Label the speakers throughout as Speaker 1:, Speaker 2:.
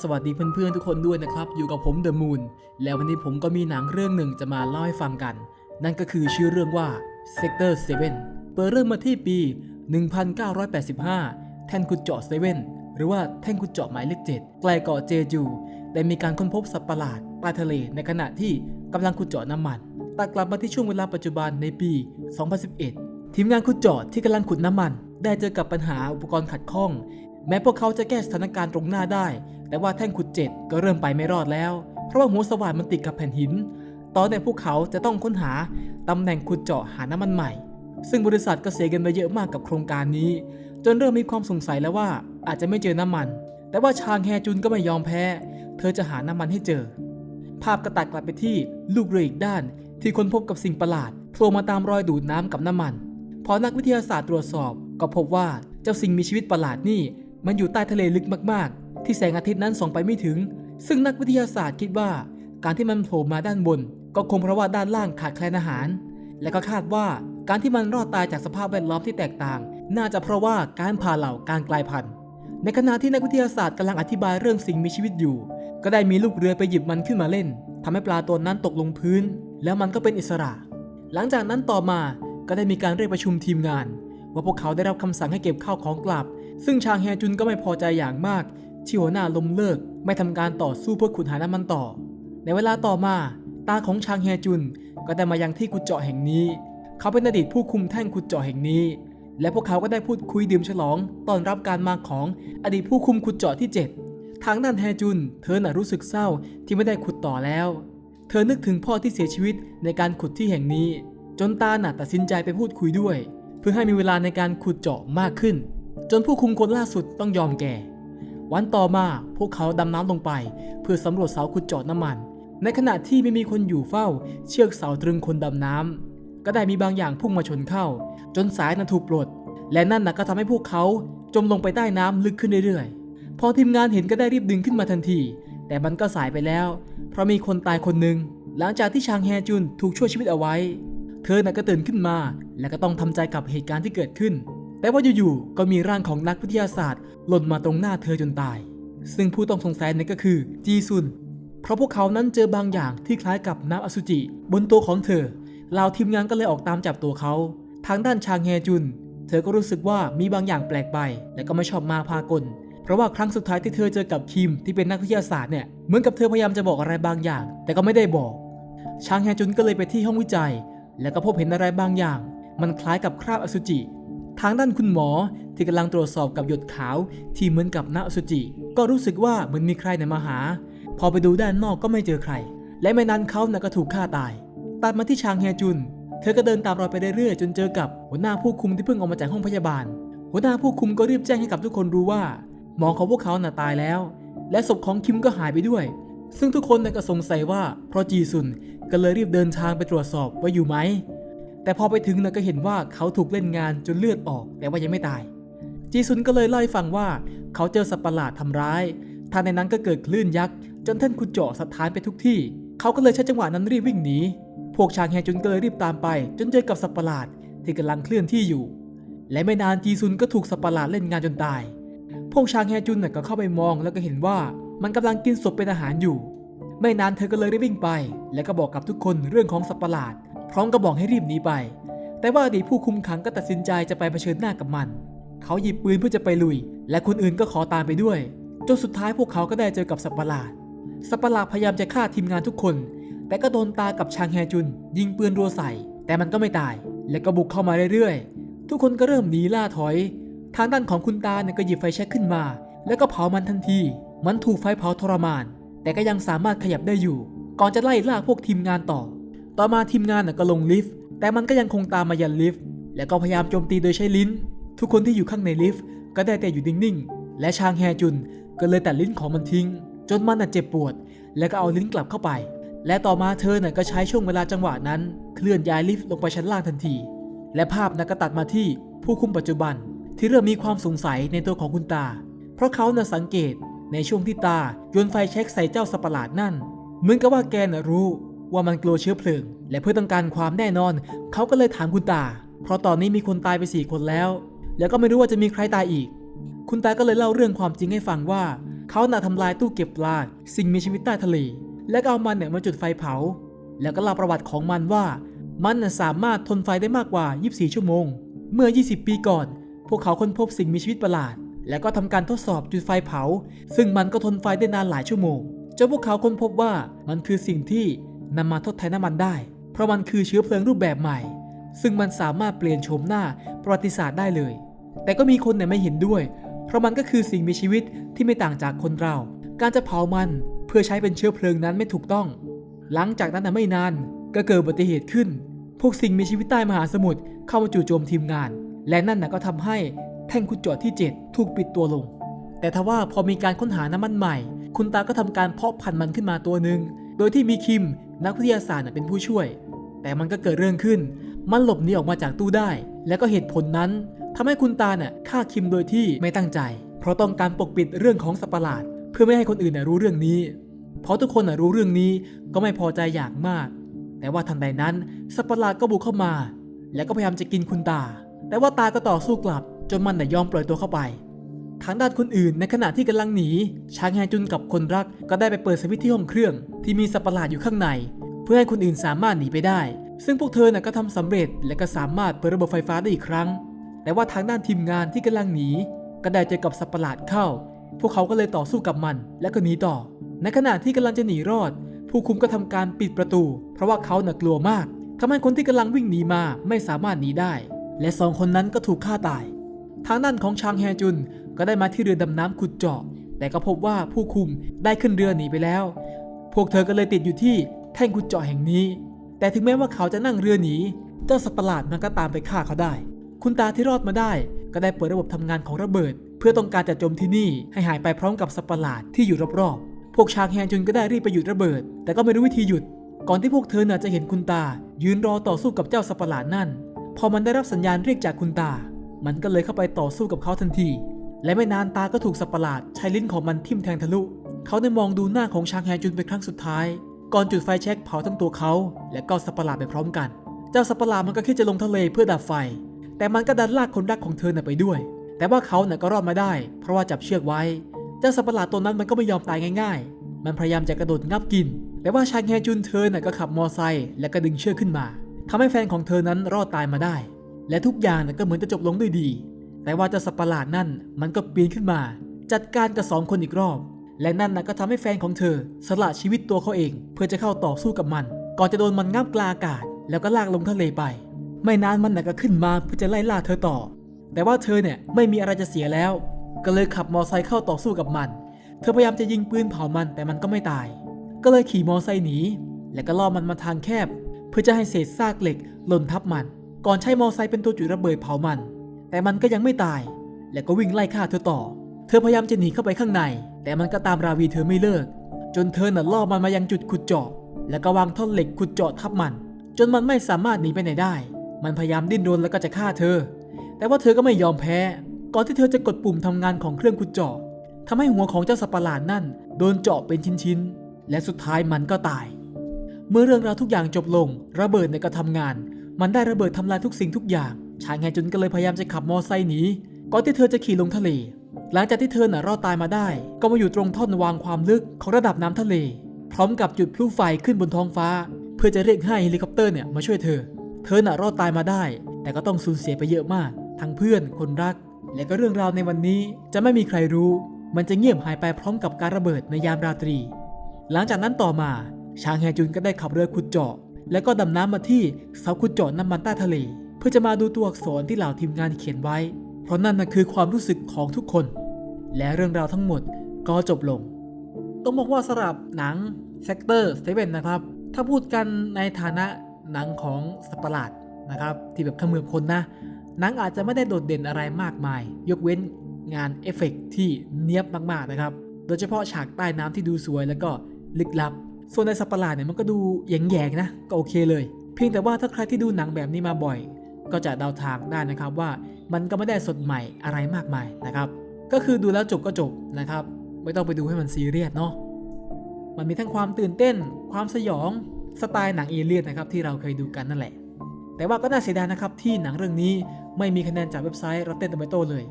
Speaker 1: ็สวัสดีเพื่อนๆทุกคนด้วยนะครับ อยู่กับผมเดอะมูนแล้ววันนี้ผมก็มีหนังเรื่องหนึ่งจะมาเล่าให้ฟังกัน นั่นก็คือชื่อเรื่องว่า Sector 7 เปิดเรื่องมาที่ปี 1985 แท่นขุดเจาะเซเว่นหรือว่าแท่นขุดเจาะหมายเลข7ใกล้เกาะเจจูได้มีการค้นพบสัตว์ประหลาดใต้ทะเลในขณะที่กำลังขุดเจาะน้ำมันตัดกลับมาที่ช่วงเวลาปัจจุบันในปี 2011 ทีมงานขุดเจาะที่กำลังขุดน้ำมัน ได้เจอกับปัญหาอุปกรณ์ขัดข้อง แม้พวกเขาจะแก้สถานการณ์ตรงหน้าได้ แต่ว่าแท่งขุดเจ็ดก็เริ่มไปไม่รอดแล้ว เพราะว่าหัวสว่านมันติดกับแผ่นหิน ตอนนี้พวกเขาจะต้องค้นหาตำแหน่งขุดเจาะหาน้ำมันใหม่ ซึ่งบริษัทก็เสียเงินไปเยอะมากกับโครงการนี้ จนเริ่มมีความสงสัยแล้วว่าอาจจะไม่เจอน้ำมัน แต่ว่าชางแฮจุนก็ไม่ยอมแพ้ เธอจะหาน้ำมันให้เจอ ภาพกระตัดกลับไปที่ลูกเรืออีกด้าน ที่ค้นพบกับสิ่งประหลาดโผล่มาตามรอยดูดน้ำกับน้ำมัน พอนักวิทยาศาสตร์ตรวจสอบ ก็พบว่าเจ้าสิ่งมีชีวิตประหลาดนี่มันอยู่ใต้ทะเลลึกมากๆ ที่แสงอาทิตย์นั้นส่องไปไม่ถึง ซึ่งนักวิทยาศาสตร์คิดว่า การที่มันโผล่มาด้านบน ก็คงเพราะว่าด้านล่างขาดแคลนอาหาร และก็คาดว่าการที่มันรอดตายจากสภาพแวดล้อมที่แตกต่าง น่าจะเพราะว่าการผ่าเหล่าการกลายพันธุ์ในขณะที่นักวิทยาศาสตร์กำลังอธิบายเรื่องสิ่งมีชีวิตอยู่ ก็ได้มีลูกเรือไปหยิบมันขึ้นมาเล่นทำให้ปลาตัวนั้นตกลงพื้น แล้วมันก็เป็นอิสระ หลังจากนั้นต่อมาก็ได้มีการเรียกประชุมทีมงาน ว่าพวกเขาได้รับคำสั่งให้เก็บข้าวของกลับ ซึ่งชางแฮจุนก็ไม่พอใจอย่างมาก ที่หัวหน้าล้มเลิกไม่ทำการต่อสู้เพื่อขุดหาน้ำมันต่อ ในเวลาต่อมาตาของชางแฮจุนก็ได้มายังที่ขุดเจาะแห่งนี้ เขาเป็นอดีตผู้คุมแท่งขุดเจาะแห่งนี้ และพวกเขาก็ได้พูดคุยดื่มฉลองต้อนรับการมาของอดีตผู้คุมขุดเจาะที่ 7 ทางด้านแฮจุน เธอน่ะรู้สึกเศร้าที่ไม่ได้ขุดต่อแล้ว เธอนึกถึงพ่อที่เสียชีวิตในการขุดที่แห่งนี้ จนตาหนัดตัดสินใจไปพูดคุยด้วย เพื่อให้มีเวลาในการขุดเจาะมากขึ้น จนผู้คุมคนล่าสุดต้องยอมแก่ วันต่อมาพวกเขาดำน้ำลงไป เพื่อสำรวจเสาขุดเจาะน้ำมัน ในขณะที่ไม่มีคนอยู่เฝ้า เชือกเสาตรึงคนดำน้ำก็ได้มีบางอย่างพุ่งมาชนเข้า จนสายนั้นถูกปลด และนั่นนะก็ทำให้พวกเขาจมลงไปใต้น้ำลึกขึ้นเรื่อยๆ พอทีมงานเห็นก็ได้รีบดึงขึ้นมาทันที แต่มันก็สายไปแล้ว เพราะมีคนตายคนหนึ่งหลังจากที่ชางแฮจุนถูกช่วยชีวิตเอาไว้ เธอน่ะก็ตื่นขึ้นมา และก็ต้องทำใจกับเหตุการณ์ที่เกิดขึ้น แต่ว่าอยู่ๆ ก็มีร่างของนักวิทยาศาสตร์หล่นมาตรงหน้าเธอจนตาย ซึ่งผู้ต้องสงสัยนั่นก็คือจีซุน เพราะพวกเขานั้นเจอบางอย่างที่คล้ายกับน้ำอสุจิ บนตัวของเธอเหล่าทีมงานก็เลยออกตามจับตัวเขา ทางด้านชางแฮจุน เธอก็รู้สึกว่ามีบางอย่างแปลกไป และก็ไม่ชอบมาพากล เพราะว่าครั้งสุดท้ายที่เธอเจอกับคิมที่เป็นนักวิทยาศาสตร์เนี่ย เหมือนกับเธอพยายามจะบอกอะไรบางอย่าง แต่ก็ไม่ได้บอก ชางแฮจุนก็เลยไปที่ห้องวิจัย แล้วก็พบเห็นอะไรบางอย่าง มันคล้ายกับคราบอสุจิ ทางด้านคุณหมอที่กำลังตรวจสอบกับหยดขาวที่เหมือนกับน้ำอสุจิ ก็รู้สึกว่าเหมือนมีใครนมาหา พอไปดูด้านนอกก็ไม่เจอใคร และไม่นานเขาน่ะก็ถูกฆ่าตาย ตัดมาที่ชางแฮจุน เธอก็เดินตามรอยไปเรื่อยๆจนเจอกับหัวหน้าผู้คุมที่เพิ่งออกมาจากห้องพยาบาล หัวหน้าผู้คุมก็รีบแจ้งให้กับทุกคนรู้ว่าหมอของพวกเขาน่ะตายแล้ว และศพของคิมก็หายไปด้วย ซึ่งทุกคนน่ะก็สงสัยว่าเพราะจีซุนก็เลยรีบเดินทางไปตรวจสอบว่าอยู่ไหม แต่พอไปถึงนะก็เห็นว่าเขาถูกเล่นงานจนเลือดออก แต่ว่ายังไม่ตาย จีซุนก็เลยเล่าให้ฟังว่า เขาเจอสัตว์ประหลาดทำร้ายทางในนั้นก็เกิดคลื่นยักษ์จนท่านขุดเจาะสถานไปทุกที่ เขาก็เลยใช้จังหวะนั้นรีบวิ่งหนี พวกชางแฮจุนก็เลยรีบตามไป จนเจอกับสัตว์ประหลาดที่กำลังเคลื่อนที่อยู่ และไม่นานจีซุนก็ถูกสัตว์ประหลาดเล่นงานจนตาย พวกชางแฮจุนน่ะก็เข้าไปมองแล้วก็เห็นว่ามันกำลังกินศพเป็นอาหารอยู่ ไม่นานเธอก็เลยได้วิ่งไป แล้วก็บอกกับทุกคนเรื่องของสัตว์ประหลาด พร้อมกับบอกให้รีบหนีไป แต่ว่าอดีตผู้คุมขังก็ตัดสินใจจะไปเผชิญหน้ากับมัน เขาหยิบปืนเพื่อจะไปลุย และคนอื่นก็ขอตามไปด้วย จนสุดท้ายพวกเขาก็ได้เจอกับสัตว์ประหลาด สัตว์ประหลาดพยายามจะฆ่าทีมงานทุกคน แต่ก็โดนตากับชางแฮจุน ยิงปืนรัวใส่ แต่มันก็ไม่ตาย และก็บุกเข้ามาเรื่อยๆ ทุกคนก็เริ่มหนีล่าถอย ทางด้านของคุณตาเนี่ยก็หยิบไฟแช็กขึ้นมา แล้วก็เผามันทันที มันถูกไฟเผาทรมาน แต่ก็ยังสามารถขยับได้อยู่ ก่อนจะไล่ล่าพวกทีมงานต่อ ต่อมาทีมงานก็ลงลิฟต์แต่มันก็ยังคงตามมายันลิฟต์แล้วก็พยายามโจมตีโดยใช้ลิ้น ทุกคนที่อยู่ข้างในลิฟต์ก็ได้แต่อยู่นิ่งๆ และชางแฮจุนก็เลยตัดลิ้นของมันทิ้ง จนมันน่ะเจ็บปวด แล้วก็เอาลิ้นกลับเข้าไป และต่อมาเธอน่ะก็ใช้ช่วงเวลาจังหวะนั้น เคลื่อนย้ายลิฟต์ลงไปชั้นล่างทันที และภาพน่ะก็ตัดมาที่ผู้คุมปัจจุบัน ที่เริ่มมีความสงสัยในตัวของคุณตา เพราะเขาน่ะสังเกตในช่วงที่ตาโยนไฟเช็คใส่เจ้าสัตว์ปหลาดนั่น เหมือนกับว่าแกน่ะรู้ ว่ามันกลัวเชื้อเพลิง และเพื่อต้องการความแน่นอน เขาก็เลยถามคุณตา เพราะตอนนี้มีคนตายไปสี่คนแล้ว แล้วก็ไม่รู้ว่าจะมีใครตายอีก คุณตาก็เลยเล่าเรื่องความจริงให้ฟังว่า เขาน่ะทำลายตู้เก็บปลาสิ่งมีชีวิตใต้ทะเล และก็เอามันเนี่ยมาจุดไฟเผา แล้วก็เล่าประวัติของมันว่า มันน่ะสามารถทนไฟได้มากกว่า 24 ชั่วโมง เมื่อ 20 ปีก่อน พวกเขาค้นพบสิ่งมีชีวิตประหลาด แล้วก็ทำการทดสอบจุดไฟเผา ซึ่งมันก็ทนไฟได้นานหลายชั่วโมงจนพวกเขาค้นพบว่ามันคือสิ่งที่ นำมาทดแทนน้ำมันได้ เพราะมันคือเชื้อเพลิงรูปแบบใหม่ ซึ่งมันสามารถเปลี่ยนโฉมหน้าประวัติศาสตร์ได้เลย แต่ก็มีคนเนี่ยไม่เห็นด้วย เพราะมันก็คือสิ่งมีชีวิตที่ไม่ต่างจากคนเรา การจะเผามันเพื่อใช้เป็นเชื้อเพลิงนั้นไม่ถูกต้อง หลังจากนั้นน่ไม่นานก็เกิดอุบัติเหตุขึ้น พวกสิ่งมีชีวิตใต้มหาสมุทรเข้ามาจู่โจมทีมงาน และนั่นน่ะก็ทำให้แท่งขุดเจาะที่ 7 ถูกปิดตัวลง แต่ทว่าพอมีการค้นหาน้ำมันใหม่ คุณตาก็ทำการเพาะพันธุ์มันขึ้นมาตัวหนึ่ง โดยที่มีคิม นักวิทยาศาสตร์เป็นผู้ช่วย แต่มันก็เกิดเรื่องขึ้น มันหลบหนีออกมาจากตู้ได้ และก็เหตุผลนั้นทำให้คุณตาน่ะฆ่าคิมโดยที่ไม่ตั้งใจ เพราะต้องการปกปิดเรื่องของสัตว์ประหลาด เพื่อไม่ให้คนอื่นรู้เรื่องนี้ เพราะทุกคนรู้เรื่องนี้ก็ไม่พอใจอย่างมาก แต่ว่าทันใดนั้นสัตว์ประหลาดก็บุกเข้ามา แล้วก็พยายามจะกินคุณตา แต่ว่าตาก็ต่อสู้กลับ จนมันน่ะยอมปล่อยตัวเข้าไป ทางด้านคนอื่นในขณะที่กำลังหนี ชางแฮจุนกับคนรักก็ได้ไปเปิดสวิตช์ที่ห้องเครื่อง ที่มีสัตว์ประหลาดอยู่ข้างใน เพื่อให้คนอื่นสามารถหนีไปได้ ซึ่งพวกเธอน่ะก็ทำสำเร็จและก็สามารถเปิดระบบไฟฟ้าได้อีกครั้ง แต่ว่าทางด้านทีมงานที่กำลังหนี ก็ได้เจอกับสัตว์ประหลาดเข้า พวกเขาก็เลยต่อสู้กับมัน และก็หนีต่อ ในขณะที่กำลังจะหนีรอด ผู้คุมก็ทำการปิดประตู เพราะว่าเขาน่ะกลัวมากทำให้คนที่กำลังวิ่งหนีมาไม่สามารถหนีได้ และสองคนนั้นก็ถูกฆ่าตาย ทางด้านของชางแฮจุน ก็ได้มาที่เรือดำน้ำขุดเจาะ แต่ก็พบว่าผู้คุมได้ขึ้นเรือหนีไปแล้ว พวกเธอก็เลยติดอยู่ที่แท่งขุดเจาะแห่งนี้ แต่ถึงแม้ว่าเขาจะนั่งเรือหนี เจ้าสัตว์ประหลาดมันก็ตามไปฆ่าเขาได้ คุณตาที่รอดมาได้ ก็ได้เปิดระบบทำงานของระเบิด เพื่อต้องการจะโจมที่นี่ให้หายไปพร้อมกับสัตว์ประหลาดที่อยู่รอบๆ พวกชางแฮจุนก็ได้รีบไปหยุดระเบิด แต่ก็ไม่รู้วิธีหยุด ก่อนที่พวกเธอน่ะจะเห็นคุณตา ยืนรอต่อสู้กับเจ้าสัตว์ประหลาดนั่น พอมันได้รับสัญญาณเรียกจากคุณตา มันก็เลยเข้าไปต่อสู้กับเขาทันที และไม่นานตาก็ถูกสัตว์ประหลาดใช้ลิ้นของมันทิ่มแทงทะลุ เขาได้มองดูหน้าของชางแฮจุนเป็นครั้งสุดท้าย ก่อนจุดไฟแช็กเผาทั้งตัวเขา และก็สัตว์ประหลาดไปพร้อมกัน เจ้าสัตว์ประหลาดมันก็คิดจะลงทะเลเพื่อดับไฟ แต่มันก็ดันลากคนรักของเธอน่ะไปด้วย แต่ว่าเขาน่ะก็รอดมาได้ เพราะว่าจับเชือกไว้ เจ้าสัตว์ประหลาดตัวนั้นมันก็ไม่ยอมตายง่าย ๆ มันพยายามจะกระโดดงับกิน แต่ว่าชางแฮจุนเธอน่ะก็ขับมอไซค์และก็ดึงเชือกขึ้นมาทำให้แฟนของเธอนั้นรอดตายมาได้ และทุกอย่างน่ะก็เหมือนจะจบลงด้วยดี แต่ว่าเจ้าสัตว์ประหลาดนั่นมันก็ปีนขึ้นมา จัดการกับสองคนอีกรอบ และนั่นนะก็ทำให้แฟนของเธอ สละชีวิตตัวเขาเอง เพื่อจะเข้าต่อสู้กับมัน ก่อนจะโดนมันงับกลาอากาศ แล้วก็ลากลงทะเลไป ไม่นานมันนะก็ขึ้นมาเพื่อจะไล่ล่าเธอต่อ แต่ว่าเธอเนี่ยไม่มีอะไรจะเสียแล้ว ก็เลยขับมอไซค์เข้าต่อสู้กับมัน เธอพยายามจะยิงปืนเผามันแต่มันก็ไม่ตาย ก็เลยขี่มอไซค์หนีและก็ล่อมันมาทางแคบ เพื่อจะให้เศษซากเหล็กหล่นทับมัน ก่อนใช้มอไซค์เป็นตัวจุดระเบิดเผามัน แต่มันก็ยังไม่ตาย และก็วิ่งไล่ฆ่าเธอต่อ เธอพยายามจะหนีเข้าไปข้างใน แต่มันก็ตามราวีเธอไม่เลิก จนเธอน่ะล่อมันมายังจุดขุดเจาะ แล้วก็วางท่อนเหล็กขุดเจาะทับมัน จนมันไม่สามารถหนีไปไหนได้ มันพยายามดิ้นรนแล้วก็จะฆ่าเธอ แต่ว่าเธอก็ไม่ยอมแพ้ ก่อนที่เธอจะกดปุ่มทำงานของเครื่องขุดเจาะทำให้หัวของเจ้าสัปหลาดนั่นโดนเจาะเป็นชิ้นๆ และสุดท้ายมันก็ตาย เมื่อเรื่องราวทุกอย่างจบลง ระเบิดในยก็ทำงาน มันได้ระเบิดทำลายทุกสิ่งทุกอย่าง ชายแฮจุนก็เลยพยายามจะขับมอไซค์หนีก่อนที่เธอจะขี่ลงทะเล หลังจากที่เธอน่ะรอดตายมาได้ ก็มาอยู่ตรงท่อนวางความลึกของระดับน้ำทะเล พร้อมกับจุดพลุไฟขึ้นบนท้องฟ้า เพื่อจะเรียกให้เฮลิคอปเตอร์เนี่ยมาช่วยเธอ เธอน่ะรอดตายมาได้ แต่ก็ต้องสูญเสียไปเยอะมาก ทั้งเพื่อนคนรัก และก็เรื่องราวในวันนี้จะไม่มีใครรู้ มันจะเงียบหายไปพร้อมกับการระเบิดในยามราตรี หลังจากนั้นต่อมาชางแฮจุนก็ได้ขับเรือขุดเจาะ แล้วก็ดำน้ำมาที่เสาขุดเจาะน้ำมันใต้ทะเล เพื่อจะมาดูตัวอักษรที่เหล่าทีมงานเขียนไว้ เพราะนั่นนะคือความรู้สึกของทุกคน และเรื่องราวทั้งหมดก็จบลง ต้องบอกว่าสำหรับหนังเซกเตอร์เซเว่นนะครับ ถ้าพูดกันในฐานะหนังของสัตว์ปหลาดนะครับ ที่แบบขมือบคนนะ หนังอาจจะไม่ได้โดดเด่นอะไรมากมาย ยกเว้นงานเอฟเฟกต์ที่เนียบมากๆนะครับ โดยเฉพาะฉากใต้น้ำที่ดูสวยแล้วก็ลึกลับ ส่วนในสัตว์ปหลาดเนี่ยมันก็ดูแยงๆนะก็โอเคเลย เพียงแต่ว่าถ้าใครที่ดูหนังแบบนี้มาบ่อย ก็จะเดาทางได้นะครับว่ามันก็ไม่ได้สดใหม่อะไรมากมายนะครับ ก็คือดูแล้วจบก็จบนะครับ ไม่ต้องไปดูให้มันซีเรียสเนาะมันมีทั้งความตื่นเต้น ความสยองสไตล์หนังเอเลี่ยนนะครับที่เราเคยดูกันนั่นแหละ แต่ว่าก็น่าเสียดายนะครับที่หนังเรื่องนี้ไม่มีคะแนนจากเว็บไซต์ Rotten Tomato เลย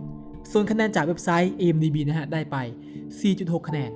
Speaker 1: ส่วนคะแนนจากเว็บไซต์ AMDB นะฮะได้ไป 4.6 คะแนน